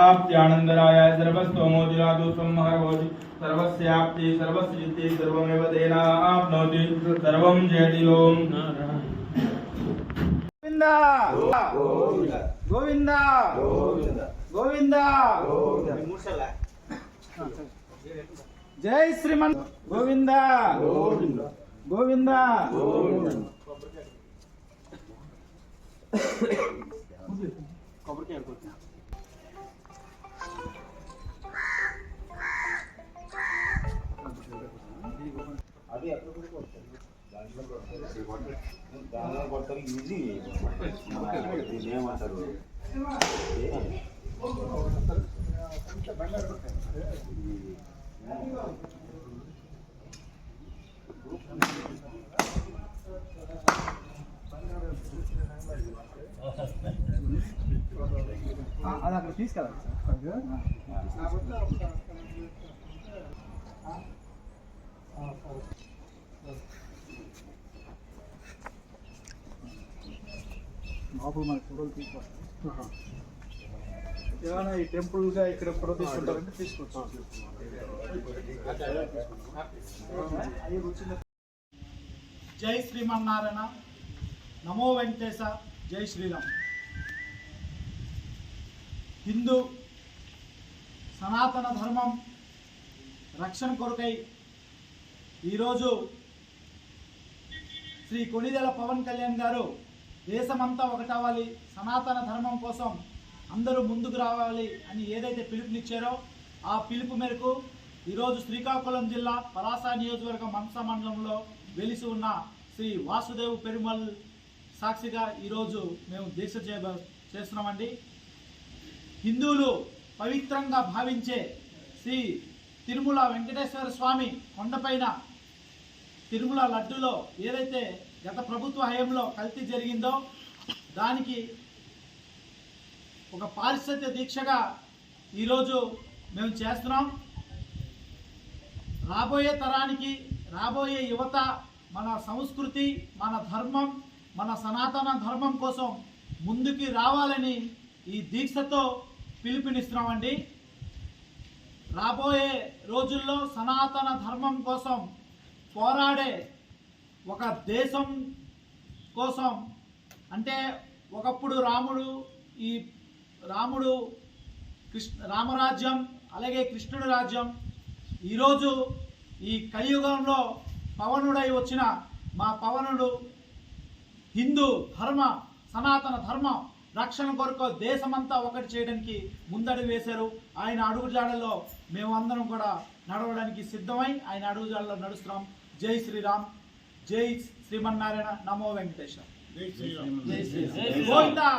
आप्त्यानन्दराय सर्वस्तोमोदिरादु संहरवति सर्वस्याप्ति सर्वस्यिति सर्वमेव तेना आप्नोति सर्वं जयति ॐ गोविन्द गोविन्द गोविन्द जय श्रीमन् गोविन्द गोविन्द गोविन्द జై శ్రీమన్ గోవింద గోవింద దానిలో కొడతారు ఈజీ. దీన్ని ఏమంటారు అది అక్కడ తీసుకెళ్ళాలి మాపు మన ఫోటోలు తీసుకోవాలి. ఏమైనా ఈ టెంపుల్గా ఇక్కడ ఫోటో తీసుకుంటారంటే తీసుకోవచ్చు జై శ్రీమన్నారాయణ. నమో వెంకటేశ. జై శ్రీరామ్. హిందూ సనాతన ధర్మం రక్షణ కొరకై ఈరోజు శ్రీ కొణిదెల పవన్ కళ్యాణ్ గారు దేశమంతా ఒకటవ్వాలి సనాతన ధర్మం కోసం అందరూ ముందుకు రావాలి అని ఏదైతే పిలుపునిచ్చారో ఆ పిలుపు మేరకు ఈరోజు శ్రీకాకుళం జిల్లా పలాస నియోజకవర్గం మంస మండలంలో వెలిసి ఉన్న శ్రీ వాసుదేవ్ పెరుమల్ సాక్షిగా ఈరోజు మేము దీక్ష చే చేస్తున్నామండి. హిందువులు పవిత్రంగా భావించే శ్రీ తిరుమల వెంకటేశ్వర స్వామి కొండపైన తిరుమల లడ్డూలో ఏదైతే గత ప్రభుత్వ హయాంలో కల్తీ జరిగిందో దానికి ఒక పారిశుద్ధ్య దీక్షగా ఈరోజు మేము చేస్తున్నాం. రాబోయే తరానికి రాబోయే యువత మన సంస్కృతి మన ధర్మం మన సనాతన ధర్మం కోసం ముందుకి రావాలని ఈ దీక్షతో పిలుపునిస్తున్నామండి. రాబోయే రోజుల్లో సనాతన ధర్మం కోసం పోరాడే ఒక దేశం కోసం అంటే ఒకప్పుడు రాముడు ఈ రాముడు కృష్ణ రామరాజ్యం అలాగే కృష్ణుడి రాజ్యం ఈరోజు ఈ కలియుగంలో పవనుడై వచ్చిన మా పవనుడు హిందూ ధర్మ సనాతన ధర్మం రక్షణ కొరకు దేశమంతా ఒకటి చేయడానికి ముందడుగు వేశారు. ఆయన అడుగుజాడల్లో మేమందరం కూడా నడవడానికి సిద్ధమై ఆయన అడుగుజాడలో నడుస్తున్నాం. జై శ్రీరామ్ జై శ్రీమన్నారాయణ నమో వెంకటేశ్వర. జై శ్రీరామ్. గోవిందా!